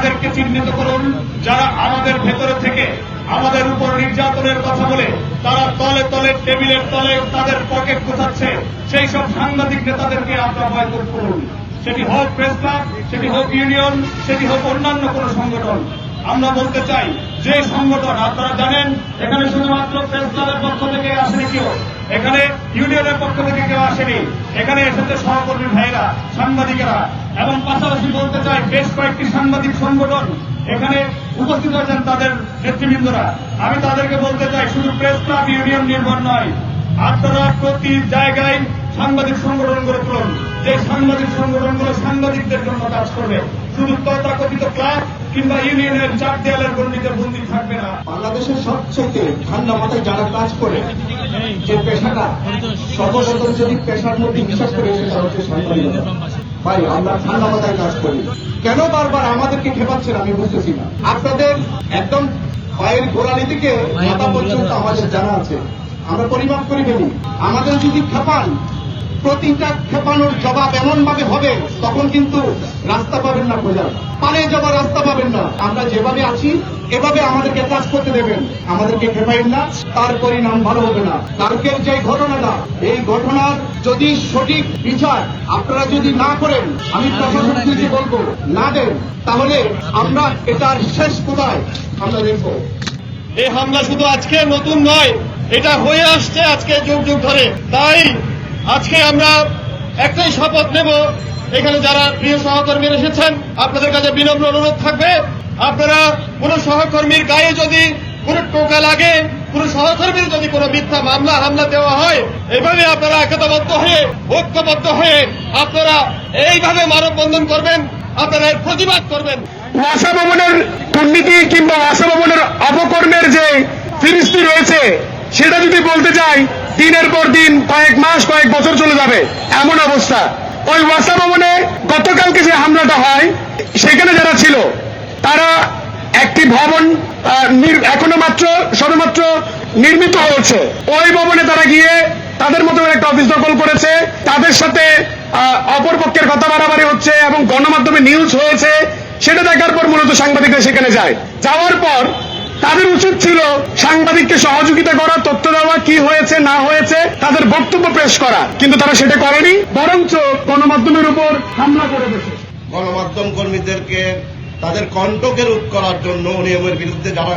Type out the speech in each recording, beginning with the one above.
তাদেরকে চিহ্নিত করুন, যারা আমাদের ভেতরে থেকে আমাদের উপর নির্যাতনের কথা বলে, তারা তলে তলে, টেবিলের তলে তাদের পকেট গোছাচ্ছে। সেই সব সাংবাদিক নেতাদেরকে আপনারা বয়কট করুন। সেটি হোক প্রেস ক্লাব, সেটি হোক ইউনিয়ন, সেটি হোক অন্যান্য কোন সংগঠন। আমরা বলতে চাই, যে সংগঠন, আপনারা জানেন, এখানে শুধুমাত্র প্রেস ক্লাবের পক্ষ থেকে আসেনি কেউ। এখানে ইউনিয়নের পক্ষ থেকে কেউ আসেনি। এখানে এসেছে সহকর্মী ভাইরা সাংবাদিকেরা, এবং পাশাপাশি বলতে চাই বেশ কয়েকটি সাংবাদিক সংগঠন এখানে উপস্থিত আছেন তাদের নেতৃবৃন্দরা। আমি তাদেরকে বলতে চাই, শুধু প্রেস ক্লাব ইউনিয়ন নির্ভর নয় আপনারা প্রতি জায়গায় সাংবাদিক সংগঠন গড়ে তুলুন। যে সাংবাদিক সংগঠনগুলো সাংবাদিকদের জন্য কাজ করবে শুধু তথাকথিত ক্লাব কিংবা ইউনিয়নের চার দেয়ালের গণ্ডিতে বন্দী থাকবে না বাংলাদেশের সবচেয়ে ঠান্ডা মাথায় যারা কাজ করে, যে পেশাটা সর্বপ্রথম যদি পেশার মধ্যে বিশ্বাস করে, সেটা হচ্ছে সাংবাদিকতা ভাই, আমরা ঠান্ডা মাথায় কাজ করি। কেন বারবার আমাদেরকে খেপাচ্ছেন আমি বুঝতেছি না। আপনাদের একদম পায়ের গোড়ালি থেকে মাথা পর্যন্ত আমাদের জানা আছে। আমরা পরিমাপ করে ফেলি। আমাদের যদি খেপান প্রতিটা খেপানোর জবাব এমন ভাবে হবে, তখন কিন্তু রাস্তা পাবেন না খোঁজা পালিয়ে যাবার রাস্তা পাবেন না। আমরা যেভাবে আছি, এভাবে আমাদেরকে কাজ করতে দেবেন। আমাদেরকে খেপাইন না, তার পরিণাম ভালো হবে না। কালকের যে ঘটনাটা, এই ঘটনার যদি সঠিক বিচার আপনারা যদি না করেন, আমি প্রশাসনকে বলব, না দেন, তাহলে আমরা এটার শেষ কোথায়? আমরা দেখব। এই হামলা শুধু আজকে নতুন নয়, এটা হয়ে আসছে আজকে যুগ যুগ ধরে। তাই আজকে আমরা একটাই শপথ নেব। এখানে যারা প্রিয় সহকর্মীরা এসেছেন, আপনাদের কাছে বিনম্র অনুরোধ থাকবে। আপনারা কোন সহকর্মীর গায়ে যদি কোন টোকা লাগে, কোন সহকর্মীর যদি কোনো মিথ্যা মামলা, হামলা দেওয়া হয়, এভাবে আপনারা একতাবদ্ধ হয়ে, ঐক্যবদ্ধ হয়ে আপনারা এইভাবে মানববন্ধন করবেন, আপনারা এর প্রতিবাদ করবেন। আশা ভবনের দুর্নীতি কিংবা আশা ভবনের অপকর্মের যে ফিরিস্তি রয়েছে সেটা যদি বলতে চাই, দিনের পর দিন, কয়েক মাস, কয়েক বছর চলে যাবে, এমন অবস্থা। ওই ওয়াসা ভবনে গতকালকে যে হামলাটা হয়, সেখানে যারা ছিল, তারা একটি ভবন এখনও মাত্র, সবেমাত্র নির্মিত হয়েছে। ওই ভবনে তারা গিয়ে তাদের মতো একটা অফিস দখল করেছে। তাদের সাথে অপর পক্ষের কথা বাড়াবাড়ি হচ্ছে এবং গণমাধ্যমে নিউজ হয়েছে। সেটা দেখার পর মূলত সাংবাদিকরা সেখানে যায়। যাওয়ার পর তাদের উচিত ছিল সাংবাদিককে সহযোগিতা করা তথ্য দেওয়া কি হয়েছে না হয়েছে তাদের বক্তব্য পেশ করা। কিন্তু তারা সেটা করেনি বরঞ্চ গণমাধ্যমের উপর হামলা করে দিয়েছে গণমাধ্যম কর্মীদেরকে তাদের কণ্ঠকে রোধ করার জন্য নিয়মের বিরুদ্ধে যারা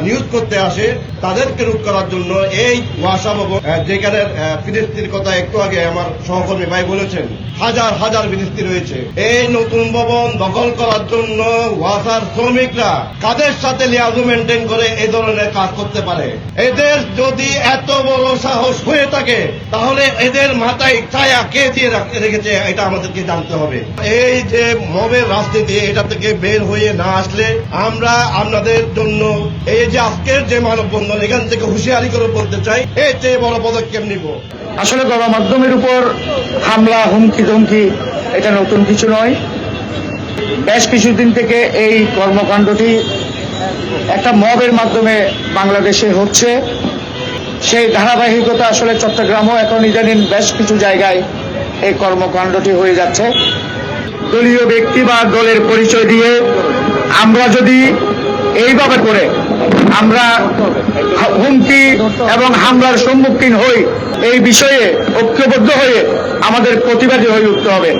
নিউজ করতে আসে তাদেরকে রোধ করার জন্য এই ওয়াসা ভবন যেখানে আহ, ফিলিস্তির কথা একটু আগে আমার সহকর্মী ভাই বলেছেন। হাজার হাজার ফিলিস্তি রয়েছে। এই নতুন ভবন দখল করার জন্য ওয়াসার শ্রমিকরা কাদের সাথে লিয়াজু মেনটেন করে এই ধরনের কাজ করতে পারে? এদের যদি এত বড় সাহস হয়ে থাকে, তাহলে এদের মাথায় ছায়া কে দিয়ে রাখ- রেখেছে এটা আমাদেরকে জানতে হবে। এই যে মবের রাজনীতি, এটা থেকে বের হয়ে না আসলে আমরা আপনাদের জন্য এই যে আজকের যে মানববন্ধন, এখান থেকে হুঁশিয়ারি করে বলতে চাই এই চেয়ে বড় পদক্ষেপ নিব। আসলে গণমাধ্যমের উপর হামলা, হুমকি, ধমকি, এটা নতুন কিছু নয়। বেশ কিছুদিন থেকে এই কর্মকাণ্ডটি একটা মবের মাধ্যমে বাংলাদেশে হচ্ছে। সেই ধারাবাহিকতা আসলে চট্টগ্রামও এখন ইদানিং বেশ কিছু জায়গায় এই কর্মকাণ্ডটি হয়ে যাচ্ছে। দলীয় ব্যক্তি বা দলের পরিচয় দিয়ে আমরা যদি এইভাবে করে আমরা হুমকি এবং হামলার সম্মুখীন হই। এই বিষয়ে ঐক্যবদ্ধ হয়ে আমাদের প্রতিবাদী হয়ে উঠতে হবে।